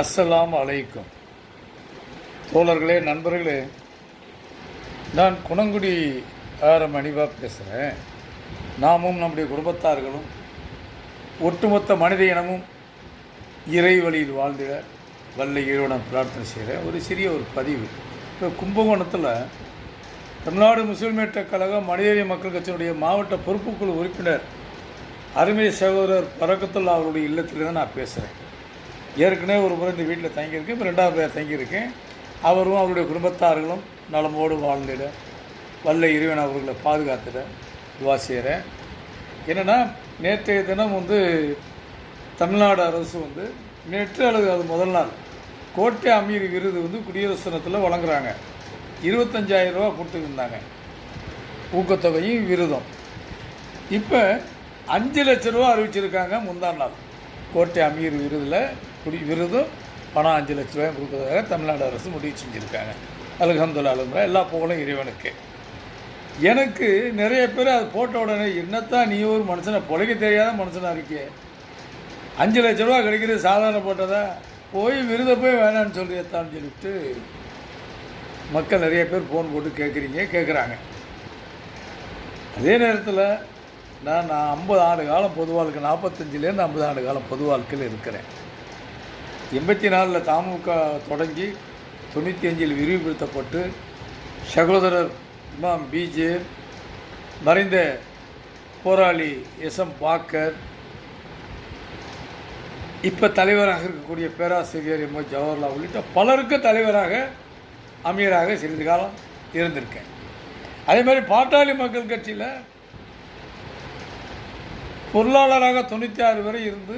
அஸ்ஸலாம் அலைக்கும். தோழர்களே நண்பர்களே நான் குணங்குடி ஆரம் மணிபா பேசுகிறேன் நாமும் நம்முடைய குடும்பத்தார்களும் ஒட்டுமொத்த மனித இனமும் இறை வழியில் வாழ்ந்திட வல்ல இறைவனம் பிரார்த்தனை செய்கிறேன். ஒரு சிறிய ஒரு பதிவு. இப்போ கும்பகோணத்தில் தமிழ்நாடு முஸ்லிம் கழகம் மனிதநேய மக்கள் கட்சியினுடைய மாவட்ட பொறுப்புக்குழு உறுப்பினர் அருமை சகோதரர் பறக்கத்துல்லா அவருடைய இல்லத்தில் தான் நான் பேசுகிறேன் ஏற்கனவே ஒரு முறை இந்த வீட்டில் தங்கியிருக்கேன் இப்போ ரெண்டாவது பேர் தங்கியிருக்கேன். அவரும் அவருடைய குடும்பத்தார்களும் நலமோடு வாழ்ந்துட வல்ல இறைவன் அவர்களை பாதுகாத்துட துவா செய்கிறேன் என்னென்னா நேற்றைய தினம் வந்து தமிழ்நாடு அரசு வந்து நேற்று அல்லது அது முதல் நாள் கோட்டை அமீர் விருது வந்து குடியரசு தினத்தில் வழங்குறாங்க. இருபத்தஞ்சாயிரம் ரூபா கொடுத்துருந்தாங்க. ஊக்கத்தொகையும் விருதும். இப்போ அஞ்சு லட்ச ரூபா அறிவிச்சிருக்காங்க முந்தா நாள். கோட்டை அமீர் விருதில் குடி விருதும் பணம் அஞ்சு லட்ச ரூபாயும் கொடுக்குறதாக தமிழ்நாடு அரசு முடிவு செஞ்சுருக்காங்க. அல்ஹம்துல்லா அலுமுறை எல்லா புகழும் இறைவனுக்கு. எனக்கு நிறைய பேர் அது போட்ட உடனே என்னத்தான் நீ ஒரு மனுஷனை பொழைக்க தெரியாத மனுஷனாக இருக்கே? அஞ்சு லட்ச ரூபா கிடைக்கிறது சாதாரண போட்டதா? போய் விருதை போய் வேணான்னு சொல்லியத்தான்னு சொல்லிட்டு மக்கள் நிறைய பேர் ஃபோன் போட்டு கேட்குறீங்க கேட்குறாங்க அதே நேரத்தில் நான் நான் ஐம்பது ஆண்டு காலம் பொது வாழ்க்கை நாற்பத்தஞ்சிலேருந்து ஐம்பது ஆண்டு காலம் பொது வாழ்க்கையில் இருக்கிறேன். எண்பத்தி நாலில் தமுக தொடங்கி தொண்ணூற்றி அஞ்சில் விரிவுபடுத்தப்பட்டு சகோதரர் இமாம் பிஜே மறைந்த போராளி எஸ். எம். பாக்கர் இப்போ தலைவராக இருக்கக்கூடிய பேராசிரியர் எம். ஜவஹர்லால் உள்ளிட்ட பலருக்கு தலைவராக அமீராக சிறிது காலம் இருந்திருக்கேன். அதே மாதிரி பாட்டாளி மக்கள் கட்சியில் பொருளாளராக தொண்ணூற்றி ஆறு வரை இருந்து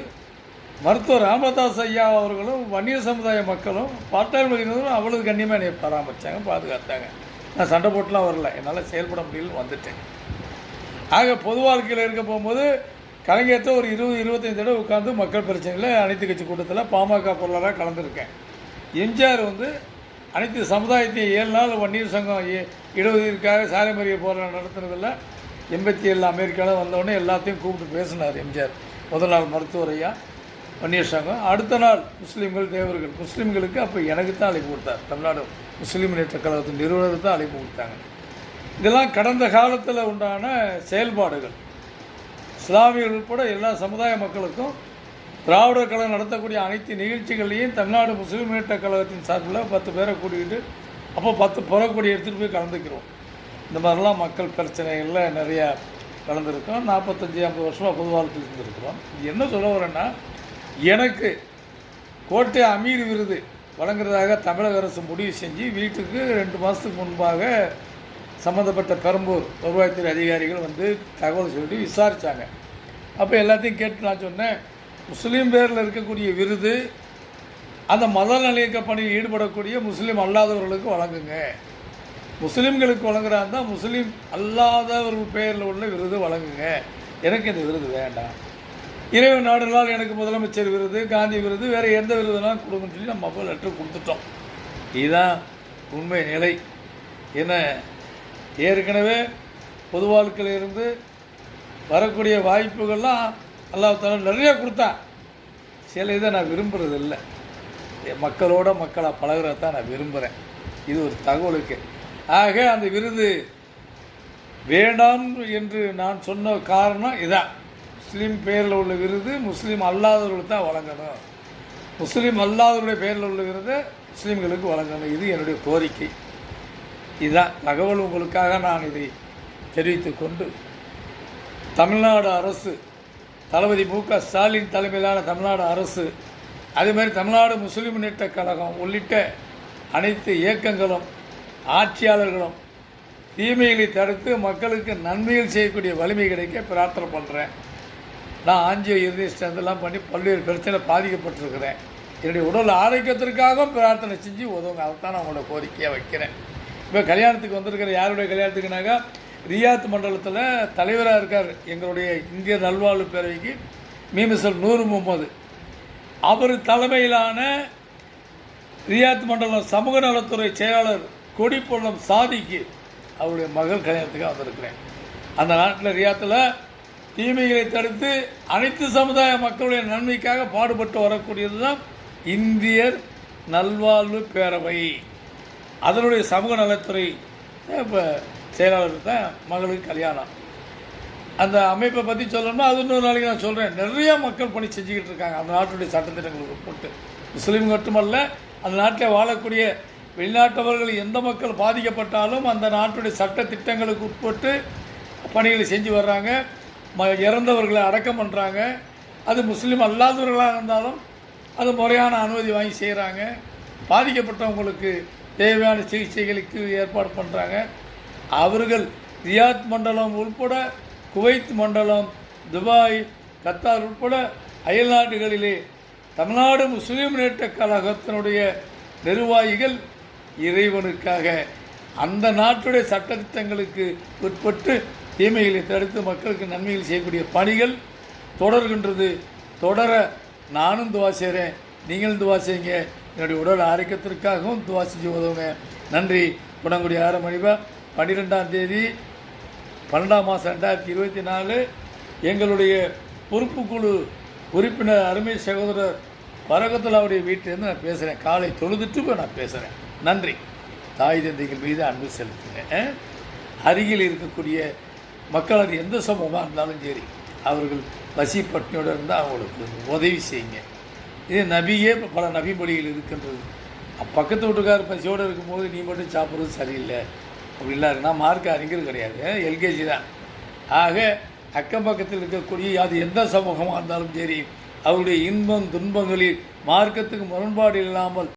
மருத்துவர் ராமதாஸ் ஐயா அவர்களும் வன்னியர் சமுதாய மக்களும் பாட்டாளி வகையினரும் அவ்வளவு கண்ணியமாக என்னை பராமரித்தாங்க பாதுகாத்தாங்க. நான் சண்டை போட்டுலாம் வரல. என்னால் செயல்பட முடியல வந்துட்டேன். ஆக பொது வாழ்க்கையில் இருக்க போகும்போது கலைஞர்கிட்ட ஒரு இருபது இருபத்தஞ்சு தடவை உட்காந்து மக்கள் பிரச்சனையில் அனைத்து கட்சி கூட்டத்தில் பாமக பொருளாராக கலந்துருக்கேன். எம்ஜிஆர் வந்து அனைத்து சமுதாயத்தையும் ஏழு நாள் வன்னியர் சங்கம் இ- இடஒதுக்கீடுக்காக சாலை போராட்டம் நடத்துனதில் எண்பத்தி ஏழு அமெரிக்காவில் வந்தோடனே எல்லாத்தையும் கூப்பிட்டு பேசினார் எம்ஜிஆர். முதல் நாள் மருத்துவரையாக ஐயா அடுத்த நாள் முஸ்லீம்கள் தேவர்கள் முஸ்லீம்களுக்கு அப்போ எனக்கு தான் அழைப்பு கொடுத்தார். தமிழ்நாடு முஸ்லீம் முன்னேற்ற கழகத்தின் நிறுவனருக்கு தான் அழைப்பு கொடுத்தாங்க. இதெல்லாம் கடந்த காலத்தில் உண்டான செயல்பாடுகள். இஸ்லாமியர்கள் உட்பட எல்லா சமுதாய மக்களுக்கும் திராவிடர் கழகம் நடத்தக்கூடிய அனைத்து நிகழ்ச்சிகள்லையும் தமிழ்நாடு முஸ்லீம் முன்னேற்ற கழகத்தின் சார்பில் பத்து பேரை கூட்டிக்கிட்டு அப்போ பத்து புறக்கூடிய எடுத்துகிட்டு போய் கலந்துக்கிறோம். இந்த மாதிரிலாம் மக்கள் பிரச்சனைகளில் நிறையா கலந்துருக்கோம். நாற்பத்தஞ்சி ஐம்பது வருஷமாக பொது வாழ்க்கையில் இருந்திருக்கிறோம். இது என்ன சொல்ல வரேன்னா எனக்கு கோட்டை அமீர் விருது வழங்குறதாக தமிழக அரசு முடிவு செஞ்சு வீட்டுக்கு ரெண்டு மாதத்துக்கு முன்பாக சம்மந்தப்பட்ட பெரம்பூர் வருவாய்த்துறை அதிகாரிகள் வந்து தகவல் சொல்லி விசாரித்தாங்க அப்போ எல்லாத்தையும் கேட்டு நான் சொன்னேன் முஸ்லீம் பேரில் இருக்கக்கூடிய விருது அந்த மத நல்லியக்க பணியில் ஈடுபடக்கூடிய முஸ்லீம் அல்லாதவர்களுக்கு வழங்குங்க. முஸ்லீம்களுக்கு வழங்குறா இருந்தால் முஸ்லீம் அல்லாதவர்கள் பெயரில் உள்ள விருது வழங்குங்க. எனக்கு இந்த விருது வேண்டாம். இறைவன் நாடுகளால் எனக்கு முதலமைச்சர் விருது காந்தி விருது வேறு எந்த விருதுனாலும் கொடுங்கன்னு சொல்லி நம்ம அப்போ லெட்டர் கொடுத்துட்டோம். இதுதான் உண்மை நிலை. என்ன? ஏற்கனவே பொது வாழ்க்கையிலிருந்து வரக்கூடிய வாய்ப்புகள்லாம் அல்லாஹ் நிறையா நிறைய கொடுத்தான். சில இதை நான் விரும்புறது இல்லை மக்களோட மக்களாக பழகிறதான் நான் விரும்புகிறேன் இது ஒரு தகவலுக்கு. ஆக அந்த விருது வேண்டாம் என்று நான் சொன்ன காரணம் இதான். முஸ்லீம் பேரில் உள்ள விருது முஸ்லீம் அல்லாதவர்களுக்கு தான் வழங்கணும். முஸ்லீம் அல்லாதவருடைய பேரில் உள்ள விருது முஸ்லீம்களுக்கு வழங்கணும். இது என்னுடைய கோரிக்கை. இதுதான் தகவல் உங்களுக்காக நான் இதை தெரிவித்து கொண்டு தமிழ்நாடு அரசு தளபதி மு க ஸ்டாலின் தலைமையிலான தமிழ்நாடு அரசு அதே மாதிரி தமிழ்நாடு முஸ்லீம் முன்னேற்ற கழகம் உள்ளிட்ட அனைத்து இயக்கங்களும் ஆட்சியாளர்களும் தீமைகளை தடுத்து மக்களுக்கு நன்மைகள் செய்யக்கூடிய வலிமை கிடைக்க பிரார்த்தனை பண்ணுறேன் நான் ஆஞ்சியோ இறுதி ஸ்டெந்தெல்லாம் பண்ணி பல்வேறு பிரச்சனை பாதிக்கப்பட்டிருக்கிறேன். என்னுடைய உடல் ஆரோக்கியத்திற்காகவும் பிரார்த்தனை செஞ்சு உதவுங்க. அதைத்தான் நான் உங்களோட கோரிக்கையாக வைக்கிறேன். இப்போ கல்யாணத்துக்கு வந்திருக்கிற யாருடைய கல்யாணத்துக்குனாக்கா ரியாத் மண்டலத்தில் தலைவராக இருக்கார் எங்களுடைய இந்திய நல்வாழ்வு பேரவைக்கு மீமிசல் நூறு முகமது அவர் தலைமையிலான ரியாத் மண்டலம் சமூக நலத்துறை செயலாளர் கொடிப்பள்ளம் சாதிக்கு அவருடைய மகள் கல்யாணத்துக்காக வந்திருக்கிறேன். அந்த நாட்டில் ரியாத்தில் தீமைகளை தடுத்து அனைத்து சமுதாய மக்களுடைய நன்மைக்காக பாடுபட்டு வரக்கூடியது தான் இந்தியர் நல்வாழ்வு பேரவை. அதனுடைய சமூக நலத்துறை இப்போ செயலாளர் தான் மகளுக்கு கல்யாணம். அந்த அமைப்பை பற்றி சொல்லணும்னா அது இன்னொரு நாளைக்கு நான் சொல்கிறேன் நிறைய மக்கள் பணி செஞ்சுக்கிட்டு இருக்காங்க. அந்த நாட்டுடைய சட்டத்திட்டங்களுக்கு உட்பட்டு. முஸ்லீம் மட்டுமல்ல அந்த நாட்டில் வாழக்கூடிய வெளிநாட்டவர்கள் எந்த மக்கள் பாதிக்கப்பட்டாலும் அந்த நாட்டுடைய சட்ட திட்டங்களுக்கு உட்பட்டு பணிகளை செஞ்சு வர்றாங்க. இறந்தவர்களை அடக்கம் பண்ணுறாங்க அது முஸ்லீம் அல்லாதவர்களாக இருந்தாலும் அது முறையான அனுமதி வாங்கி செய்கிறாங்க பாதிக்கப்பட்டவங்களுக்கு தேவையான சிகிச்சைகளுக்கு ஏற்பாடு பண்ணுறாங்க அவர்கள் ரியாத் மண்டலம் உட்பட குவைத் மண்டலம் துபாய் கத்தார் உட்பட அயல் நாடுகளிலே தமிழ்நாடு முஸ்லீம் முன்னேற்ற கழகத்தினுடைய நிர்வாகிகள் இறைவனுக்காக அந்த நாட்டுடைய சட்டத்திட்டங்களுக்கு உட்பட்டு தீமைகளை தடுத்து மக்களுக்கு நன்மைகள் செய்யக்கூடிய பணிகள் தொடர்கின்றது. தொடர நானும் துவா செய்கிறேன் நீங்களும் துவா செய்யுங்க. என்னுடைய உடல் ஆரோக்கியத்திற்காகவும் துவா செஞ்சு உதவுங்க. நன்றி. குணங்குடி ஆறு மணிபா. பன்னிரெண்டாம் தேதி பன்னெண்டாம் மாதம் ரெண்டாயிரத்தி இருபத்தி நாலு எங்களுடைய பொறுப்புக்குழு உறுப்பினர் அருமை சகோதரர் பரகத்துலாவுடைய வீட்டிலேருந்து நான் பேசுகிறேன் காலை தொழுதுட்டு இப்போ நான் பேசுகிறேன் நன்றி. தாய் தந்தைகள் மீது அன்பு செலுத்துங்க. அருகில் இருக்கக்கூடிய மக்கள் அது எந்த சமூகமாக இருந்தாலும் சரி அவர்கள் பசி பட்டினியோடு இருந்தால் அவங்களுக்கு உதவி செய்யுங்க. இதே நபியே பல நபி மொழிகள் இருக்கின்றது பக்கத்து வீட்டுக்கார் பசியோடு இருக்கும்போது நீ மட்டும் சாப்பிட்றது சரியில்லை. அப்படிலாம் இருக்கு நான் மார்க் அறிஞர் கிடையாது. எல்கேஜி தான். ஆக அக்கம் பக்கத்தில் இருக்கக்கூடிய அது எந்த சமூகமாக இருந்தாலும் சரி அவருடைய இன்பம் துன்பங்களில் மார்க்கத்துக்கு முரண்பாடு இல்லாமல்